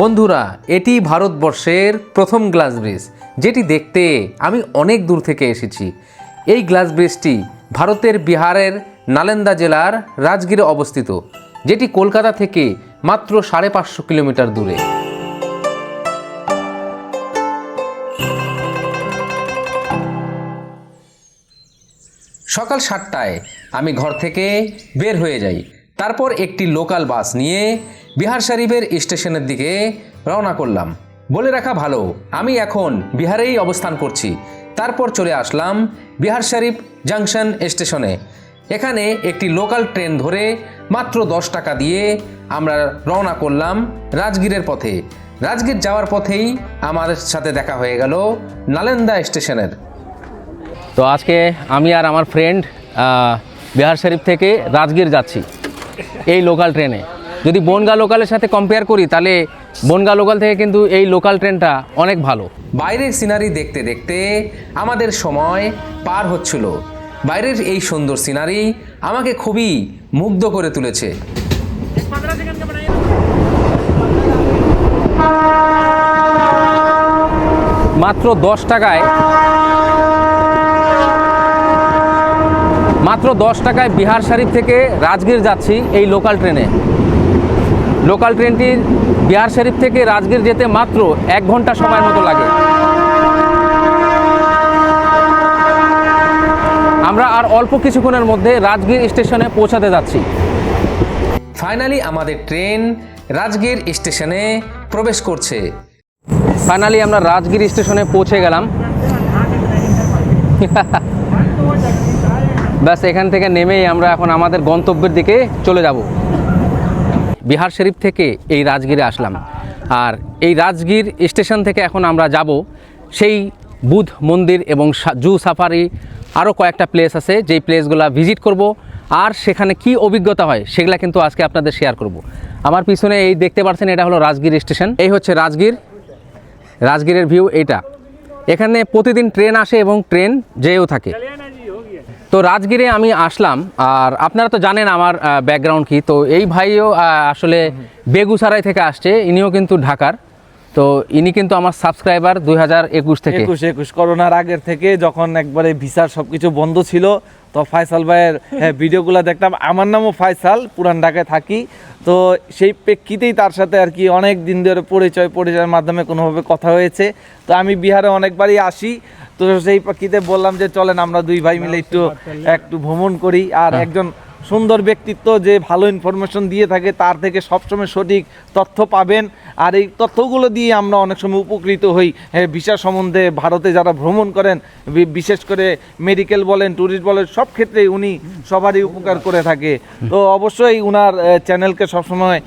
বন্ধুরা, এটি ভারতবর্ষের প্রথম গ্লাস ব্রিজ, যেটি দেখতে আমি অনেক দূর থেকে এসেছি। এই গ্লাস ব্রিজটি ভারতের বিহারের নালেন্দা জেলার রাজগীরে অবস্থিত, যেটি কলকাতা থেকে মাত্র সাড়ে পাঁচশো কিলোমিটার দূরে। সকাল সাতটায় আমি ঘর থেকে বের হয়ে যাই। তারপর একটি লোকাল বাস নিয়ে বিহার শরীফের স্টেশনের দিকে রওনা করলাম। বলে রাখা ভালো, আমি এখন বিহারেই অবস্থান করছি। তারপর চলে আসলাম বিহার শরীফ জাংশন স্টেশনে। এখানে একটি লোকাল ট্রেন ধরে মাত্র দশ টাকা দিয়ে আমরা রওনা করলাম রাজগীরের পথে। রাজগীর যাওয়ার পথেই আমার সাথে দেখা হয়ে গেল নালেন্দা স্টেশনের। তো আজকে আমি আর আমার ফ্রেন্ড বিহার শরীফ থেকে রাজগীর যাচ্ছি, এই লোকাল ট্রেনে যদি বনগা লোকালের সাথে কম্পেয়ার করি তাহলে বনগা লোকাল থেকে কিন্তু এই লোকাল ট্রেনটা অনেক ভালো। বাইরের সিনারি দেখতে দেখতে আমাদের সময় পার হচ্ছিল। বাইরের এই সুন্দর সিনারি আমাকে খুবই মুগ্ধ করে তুলেছে। মাত্র দশ টাকায় মাত্র দশ টাকায় বিহার শরীফ থেকে রাজগীর যাচ্ছি এই লোকাল ট্রেনে লোকাল ট্রেনটি বিহার শরীফ থেকে রাজগীর যেতে মাত্র এক ঘণ্টা সময়ের মতো লাগে। আমরা আর অল্প কিছুক্ষণের মধ্যে রাজগীর স্টেশনে পৌঁছাতে যাচ্ছি। ফাইনালি আমাদের ট্রেন রাজগীর স্টেশনে প্রবেশ করছে। ফাইনালি আমরা রাজগীর স্টেশনে পৌঁছে গেলাম। ব্যাস এখান থেকে নেমেই আমরা এখন আমাদের গন্তব্যের দিকে চলে যাব। বিহার শরীফ থেকে এই রাজগীরে আসলাম। আর এই রাজগীর স্টেশন থেকে এখন আমরা যাব সেই বুধ মন্দির এবং জু সাফারি আরও কয়েকটা প্লেস আছে, যেই প্লেসগুলো ভিজিট করব। আর সেখানে কি অভিজ্ঞতা হয় সেগুলা কিন্তু আজকে আপনাদের শেয়ার করব। আমার পিছনে এই দেখতে পাচ্ছেন, এটা হলো রাজগীর স্টেশন। এই হচ্ছে রাজগীর। রাজগীরের ভিউ এইটা। এখানে প্রতিদিন ট্রেন আসে এবং ট্রেন যেয়েও থাকে। তো রাজগিরে আমি আসলাম, আর আপনারা তো জানেন আমার ব্যাকগ্রাউন্ড কি। তো এই ভাইও আসলে বেগুসারাই থেকে আসছে, ইনিও কিন্তু ঢাকার। তো ইনি কিন্তু আমার সাবস্ক্রাইবার দুই হাজার একুশ থেকে। একুশ একুশ করোনার আগের থেকে যখন একবারে ভিসার সবকিছু বন্ধ ছিল তো ফয়সাল ভাইয়ের হ্যাঁ, ভিডিওগুলো দেখতাম। আমার নামও ফয়সাল পুরান ঢাকায় থাকি। তো সেই প্রেক্ষিতেই তার সাথে আর কি অনেক দিন ধরে পরিচয় পরিচয়ের মাধ্যমে কোনোভাবে কথা হয়েছে। তো আমি বিহারে অনেকবারই আসি। তো সেই প্রেক্ষিতে বললাম যে চলেন আমরা দুই ভাই মিলে একটু একটু ভ্রমণ করি। আর একজন সুন্দর ব্যক্তিত্ব, যে ভালো ইনফরমেশন দিয়ে থাকে, তার থেকে সবসময় সঠিক তথ্য পাবেন। আর এই তথ্যগুলো দিয়ে আমরা অনেক সময় উপকৃত হই। ভিসা সম্বন্ধে ভারতে যারা ভ্রমণ করেন বিশেষ করে মেডিকেল বলেন ট্যুরিস্ট বলেন, সব ক্ষেত্রেই উনি সবারই উপকার করে থাকে। তো অবশ্যই উনার চ্যানেলকে সবসময়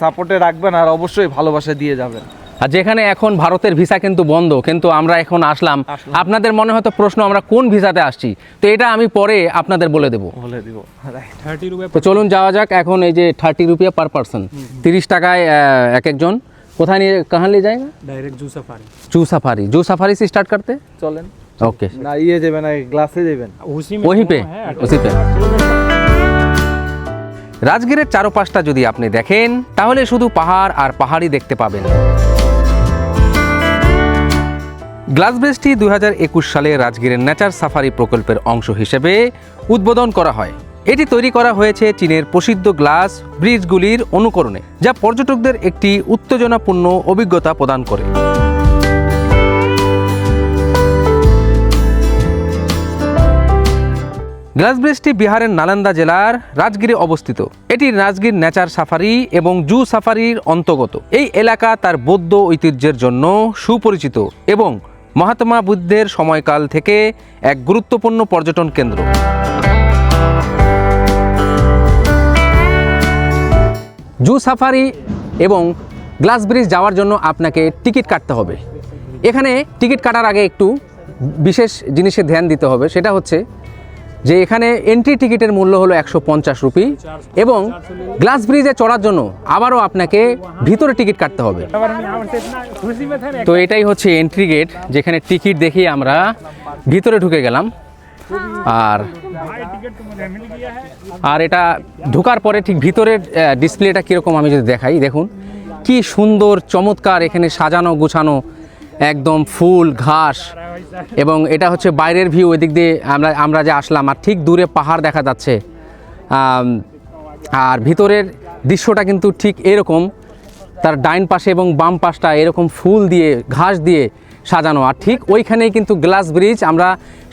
সাপোর্টে রাখবেন আর অবশ্যই ভালোবাসা দিয়ে যাবেন। আর যেখানে এখন ভারতের ভিসা কিন্তু বন্ধ কিন্তু আমরা এখন আসলাম। আপনাদের মনে হয়তো প্রশ্ন আমরা কোন ভিসাতে আসছি? তো এটা আমি পরে আপনাদের বলে দেবো। তো চলুন যাওয়া যাক এখন এই যে থার্টি রুপিয়া পার পার্সন তিরিশ টাকায় এক একজন। কোথায় নিয়ে কাহান নিয়ে যায়গা direct zoo safari zoo safari zoo safari start করতে? চলেন। ওকে না ইয়ে যাবেন না গ্লাসে যাবেন। ওহি পে ওসি পে রাজগীরের চারপাশটা যদি আপনি দেখেন তাহলে শুধু পাহাড় আর পাহাড়ই দেখতে পাবেন গ্লাস ব্রিজটি দুই হাজার একুশ সালে রাজগীরের নেচার সাফারি প্রকল্পের অংশ হিসেবে উদ্বোধন করা হয়। এটি তৈরি করা হয়েছে চীনের প্রসিদ্ধ গ্লাস ব্রিজগুলির অনুকরণে, যা পর্যটকদের একটি উত্তেজনাপূর্ণ অভিজ্ঞতা প্রদান করে। গ্লাস ব্রিজটি বিহারের নালন্দা জেলার রাজগিরে অবস্থিত। এটি রাজগীর নেচার সাফারি এবং জু সাফারির অন্তর্গত। এই এলাকা তার বৌদ্ধ ঐতিহ্যের জন্য সুপরিচিত এবং মহাত্মা বুদ্ধের সময়কাল থেকে এক গুরুত্বপূর্ণ পর্যটন কেন্দ্র। জু সাফারি এবং গ্লাস ব্রিজ যাওয়ার জন্য আপনাকে টিকিট কাটতে হবে। এখানে টিকিট কাটার আগে একটু বিশেষ জিনিসে ধ্যান দিতে হবে, সেটা হচ্ছে যে এখানে এন্ট্রি টিকিটের মূল্য হলো একশো পঞ্চাশ রুপি এবং গ্লাস ব্রিজে চড়ার জন্য আবারও আপনাকে ভিতরে টিকিট কাটতে হবে। তো এটাই হচ্ছে এন্ট্রি গেট যেখানে টিকিট দেখিয়ে আমরা ভিতরে ঢুকে গেলাম। আর আর এটা ঢুকার পরে ঠিক ভিতরের ডিসপ্লেটা কীরকম আমি যদি দেখাই, দেখুন। কি সুন্দর, চমৎকার এখানে সাজানো, গুছানো একদম ফুল, ঘাস এবং এটা হচ্ছে বাইরের ভিউ এদিক দিয়ে আমরা আমরা যে আসলাম, আর ঠিক দূরে পাহাড় দেখা যাচ্ছে। আর ভিতরের দৃশ্যটা কিন্তু ঠিক এরকম। তার ডাইন পাশে এবং বাম পাশটা এরকম ফুল দিয়ে, ঘাস দিয়ে সাজানো। আর ঠিক ওইখানেই কিন্তু গ্লাস ব্রিজ আমরা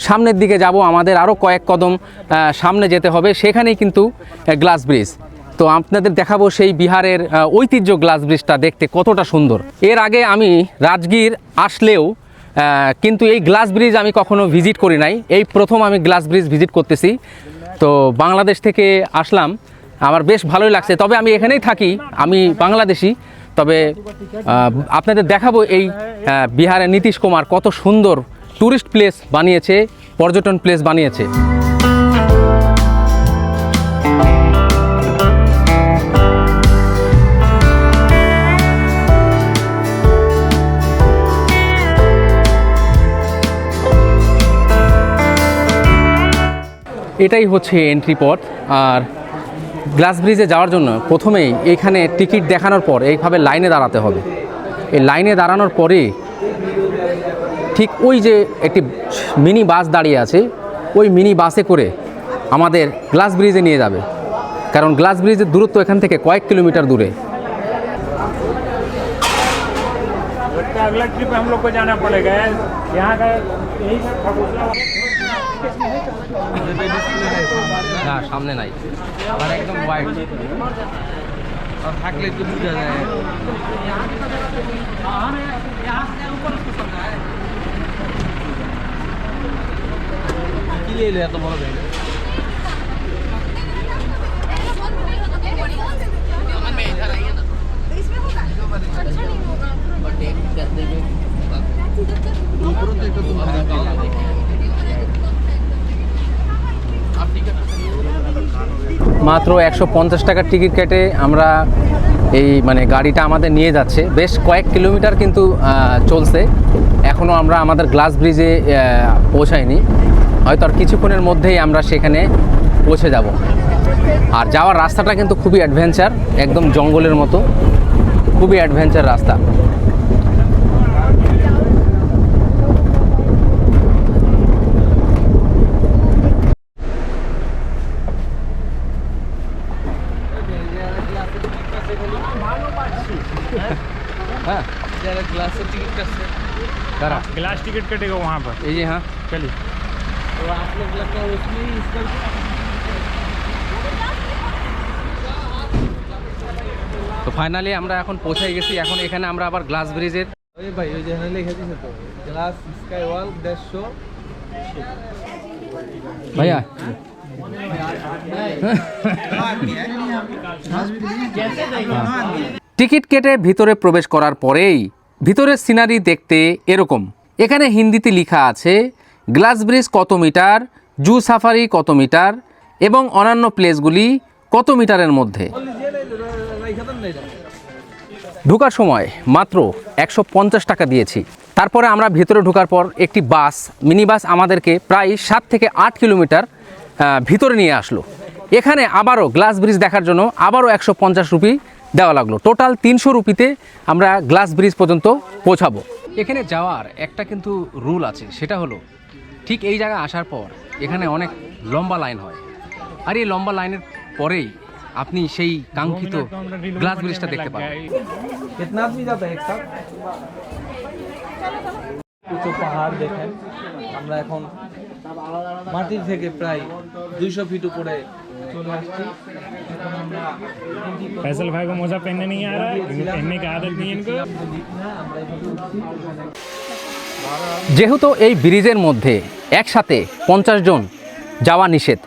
সামনের দিকে যাব, আমাদের আরও কয়েক কদম সামনে যেতে হবে, সেখানেই কিন্তু গ্লাস ব্রিজ তো আপনাদের দেখাবো সেই বিহারের ঐতিহ্য গ্লাস ব্রিজটা দেখতে কতটা সুন্দর। এর আগে আমি রাজগীর আসলেও কিন্তু এই গ্লাস ব্রিজ আমি কখনো ভিজিট করি নাই। এই প্রথম আমি গ্লাস ব্রিজ ভিজিট করতেছি। তো বাংলাদেশ থেকে আসলাম। আমার বেশ ভালোই লাগছে। তবে আমি এখানেই থাকি। আমি বাংলাদেশি। তবে আপনাদের দেখাবো এই বিহারের নীতিশ কুমার কত সুন্দর ট্যুরিস্ট প্লেস বানিয়েছে, পর্যটন প্লেস বানিয়েছে। এটাই হচ্ছে এন্ট্রি পথ আর গ্লাস ব্রিজে যাওয়ার জন্য প্রথমেই এখানে টিকিট দেখানোর পর এইভাবে লাইনে দাঁড়াতে হবে এই লাইনে দাঁড়ানোর পরে ঠিক ওই যে একটি মিনি বাস দাঁড়িয়ে আছে ওই মিনি বাসে করে আমাদের গ্লাস ব্রিজে নিয়ে যাবে কারণ গ্লাস ব্রিজের দূরত্ব এখান থেকে কয়েক কিলোমিটার দূরে लगता है अगला ट्रिप हम लोग को जाना पड़ेगा यहाँ का यही सब खगोसला না সামনে নাই। আবার একদম হোয়াইট থাকলে একটু বোঝা যায়। এত বড় ব্যাগ? মাত্র একশো পঞ্চাশ টাকার টিকিট কেটে আমরা এই মানে গাড়িটা আমাদের নিয়ে যাচ্ছে। বেশ কয়েক কিলোমিটার কিন্তু চলছে। এখনও আমরা আমাদের গ্লাস ব্রিজে পৌঁছাইনি। হয়তো আর কিছুক্ষণের মধ্যেই আমরা সেখানে পৌঁছে যাব। আর যাওয়ার রাস্তাটা কিন্তু খুবই অ্যাডভেঞ্চার একদম জঙ্গলের মতো। খুবই অ্যাডভেঞ্চার রাস্তা হ্যাঁ যারা গ্লাসের টিকিট কাটছে কারা ग्लास टिकट कटेगा वहाँ पर এই যে হ্যাঁ चलिए तो आप लोग लगता है उसमें ही इसका তো ফাইনালি আমরা এখন পৌঁছে গেছি এখন এখানে আমরা আবার গ্লাস ব্রিজের अरे भाई ये जो है ना लिखा दिसे तो glass sky wall dash show ভাইয়া টিকিট কেটে ভিতরে প্রবেশ করার পরেই ভিতরের সিনারি দেখতে এরকম। এখানে হিন্দিতে লেখা আছে, গ্লাস ব্রিজ কত মিটার? জু সাফারি কত মিটার? এবং অন্যান্য প্লেসগুলি কত মিটারের মধ্যে? ঢোকার সময় মাত্র একশো পঞ্চাশ টাকা দিয়েছি। তারপরে আমরা ভিতরে ঢোকার পর একটি বাস মিনি বাস আমাদেরকে প্রায় সাত থেকে আট কিলোমিটার ভিতরে নিয়ে আসলো। এখানে আবারও গ্লাস ব্রিজ দেখার জন্য আবারও একশো পঞ্চাশ রুপি দেওয়া লাগল। টোটাল তিনশো রুপিতে আমরা গ্লাস ব্রিজ পর্যন্ত পৌঁছাবো। এখানে যাওয়ার একটা কিন্তু রুল আছে সেটা হলো ঠিক এই জায়গা আসার পর এখানে অনেক লম্বা লাইন হয়। আর এই লম্বা লাইনের পরেই আপনি সেই কাঙ্ক্ষিত গ্লাস ব্রিজটা দেখতে পাবেন। পাহাড় দেখেন আমরা এখন মাটির থেকে প্রায় দুইশো ফিট উপরে চলে আসছি এখন আমরা फैसल भाई को मोजा पहनने नहीं आ रहा है इनको पहनने की आदत नहीं है इनको আমরা এখানে উঠছি যেহেতু এই ব্রিজের মধ্যে একসাথে পঞ্চাশ জন যাওয়া নিষেধ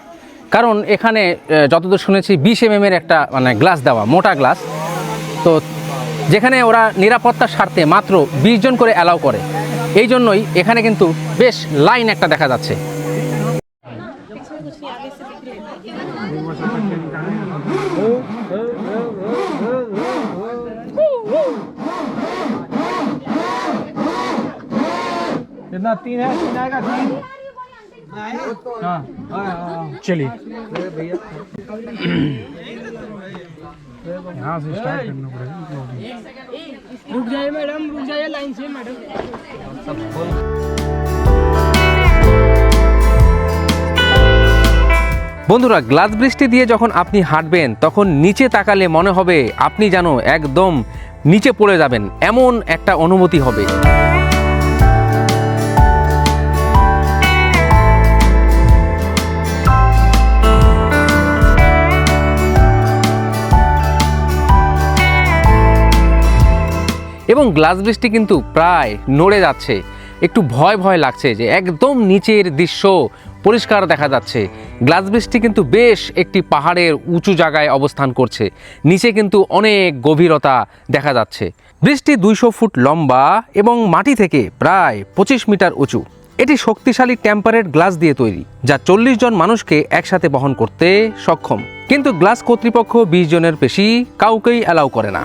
কারণ এখানে আহ, যতদূর শুনেছি বিশ এম এর একটা মানে গ্লাস দেওয়া মোটা গ্লাস তো যেখানে ওরা নিরাপত্তার স্বার্থে মাত্র বিশ জন করে অ্যালাউ করে এই জন্যই এখানে কিন্তু বেশ লাইন একটা দেখা যাচ্ছে कितना? तीन है? तीन आएगा? तीन? हाँ। हाँ हाँ चलिए। यहाँ से स्टार्ट करना पड़ेगा। रुक जाइए मैडम रुक जाइए लाइन से मैडम। বন্ধুরা, গ্লাস বৃষ্টি দিয়ে যখন আপনি হাঁটবেন, তখন নিচে তাকালে মনে হবে আপনি যেন একদম নিচে পড়ে যাবেন। এমন একটা অনুভূতি হবে। এবং গ্লাস বৃষ্টি কিন্তু প্রায় নড়ে যাচ্ছে। একটু ভয় ভয় লাগছে যে একদম নিচের দৃশ্য পরিষ্কার দেখা যাচ্ছে। গ্লাস বৃষ্টি কিন্তু বেশ একটি পাহাড়ের উঁচু জায়গায় অবস্থান করছে। নিচে কিন্তু অনেক গভীরতা দেখা যাচ্ছে। বৃষ্টি দুইশো ফুট লম্বা এবং মাটি থেকে প্রায় পঁচিশ মিটার উঁচু। এটি শক্তিশালী টেম্পারেট গ্লাস দিয়ে তৈরি, যা চল্লিশ জন মানুষকে একসাথে বহন করতে সক্ষম। কিন্তু গ্লাস কর্তৃপক্ষ বিশ জনের বেশি কাউকেই অ্যালাউ করে না।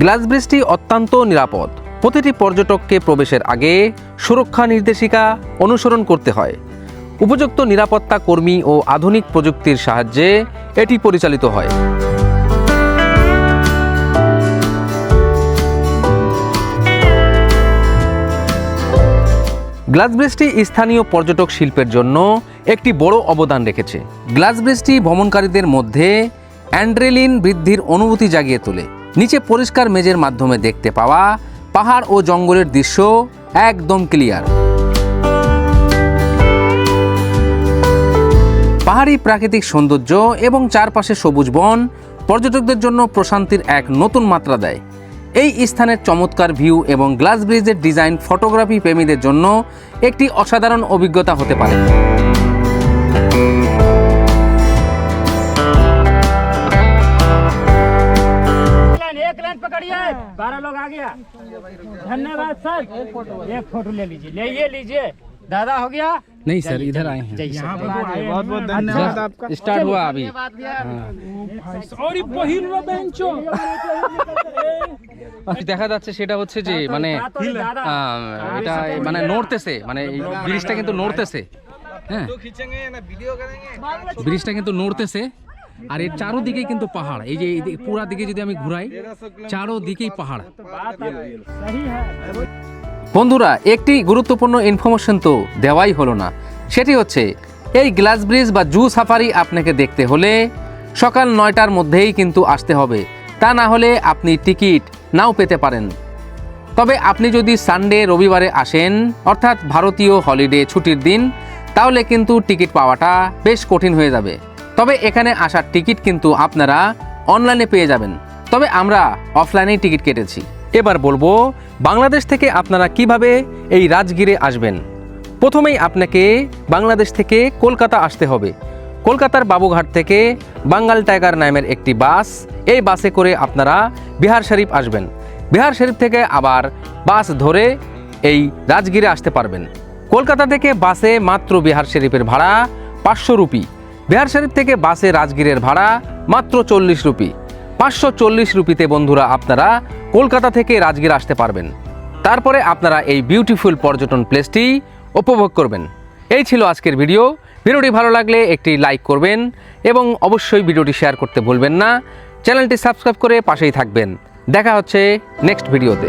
গ্লাস ব্রিজটি অত্যন্ত নিরাপদ। প্রতিটি পর্যটককে প্রবেশের আগে সুরক্ষা নির্দেশিকা অনুসরণ করতে হয়। উপযুক্ত নিরাপত্তা কর্মী ও আধুনিক প্রযুক্তির সাহায্যে এটি পরিচালিত হয়। গ্লাস ব্রিজটি স্থানীয় পর্যটক শিল্পের জন্য একটি বড় অবদান রেখেছে। গ্লাস ব্রিজটি ভ্রমণকারীদের মধ্যে অ্যান্ড্রেলিন বৃদ্ধির অনুভূতি জাগিয়ে তোলে। নিচে পরিষ্কার মেজের মাধ্যমে দেখতে পাওয়া, পাহাড় ও জঙ্গলের দৃশ্য একদম ক্লিয়ার। পাহাড়ি প্রাকৃতিক সৌন্দর্য এবং চারপাশে সবুজ বন পর্যটকদের জন্য প্রশান্তির এক নতুন মাত্রা দেয়। এই স্থানের চমৎকার ভিউ এবং গ্লাস ব্রিজের ডিজাইন ফটোগ্রাফি প্রেমীদের জন্য একটি অসাধারণ অভিজ্ঞতা হতে পারে। एक लाइन पकड़िए बारह लोग आ गया धन्यवाद सर एक फोटो ले लीजिए ले ये लीजिए दादा हो गया नहीं सर इधर आए हैं यहाँ पर बहुत बहुत धन्यवाद आपका स्टार्ट हुआ अभी और बहिर बेंचो দেখা যাচ্ছে সেটা হচ্ছে যে মানে दादा আহ, এটা মানে নড়তেছে মানে এই ব্রিজটা কিন্তু নড়তেছে হ্যাঁ ব্রিজটা কিন্তু নড়তেছে আর এর চারোদিকেই কিন্তু পাহাড়। এই যে পুরা দিকে যদি আমি ঘুরাই, চারোদিকেই পাহাড়। বন্ধুরা, একটি গুরুত্বপূর্ণ ইনফরমেশন তো দেওয়াই হলো না। সেটি হচ্ছে, এই গ্লাস ব্রিজ বা জু সাফারি আপনাকে দেখতে হলে সকাল নয়টার মধ্যেই কিন্তু আসতে হবে। তা না হলে আপনি টিকিট নাও পেতে পারেন। তবে আপনি যদি সানডে, রবিবারে আসেন, অর্থাৎ ভারতীয় হলিডে ছুটির দিন, তাহলে কিন্তু টিকিট পাওয়াটা বেশ কঠিন হয়ে যাবে। তবে এখানে আসার টিকিট কিন্তু আপনারা অনলাইনে পেয়ে যাবেন। তবে আমরা অফলাইনেই টিকিট কেটেছি। এবার বলব, বাংলাদেশ থেকে আপনারা কীভাবে এই রাজগিরে আসবেন? প্রথমেই আপনাকে বাংলাদেশ থেকে কলকাতা আসতে হবে। কলকাতার বাবুঘাট থেকে বাঙ্গাল টাইগার নামের একটি বাস, এই বাসে করে আপনারা বিহার শরীফ আসবেন। বিহার শরীফ থেকে আবার বাস ধরে এই রাজগিরে আসতে পারবেন। কলকাতা থেকে বাসে মাত্র বিহার শরীফের ভাড়া পাঁচশো রুপি। বিহার শরীফ থেকে বাসে রাজগীরের ভাড়া মাত্র চল্লিশ রুপি। পাঁচশো চল্লিশ রুপিতে বন্ধুরা আপনারা কলকাতা থেকে রাজগীর আসতে পারবেন। তারপরে আপনারা এই বিউটিফুল পর্যটন প্লেসটি উপভোগ করবেন। এই ছিল আজকের ভিডিও ভিডিওটি ভালো লাগলে একটি লাইক করবেন এবং অবশ্যই ভিডিওটি শেয়ার করতে ভুলবেন না। চ্যানেলটি সাবস্ক্রাইব করে পাশেই থাকবেন। দেখা হচ্ছে নেক্সট ভিডিওতে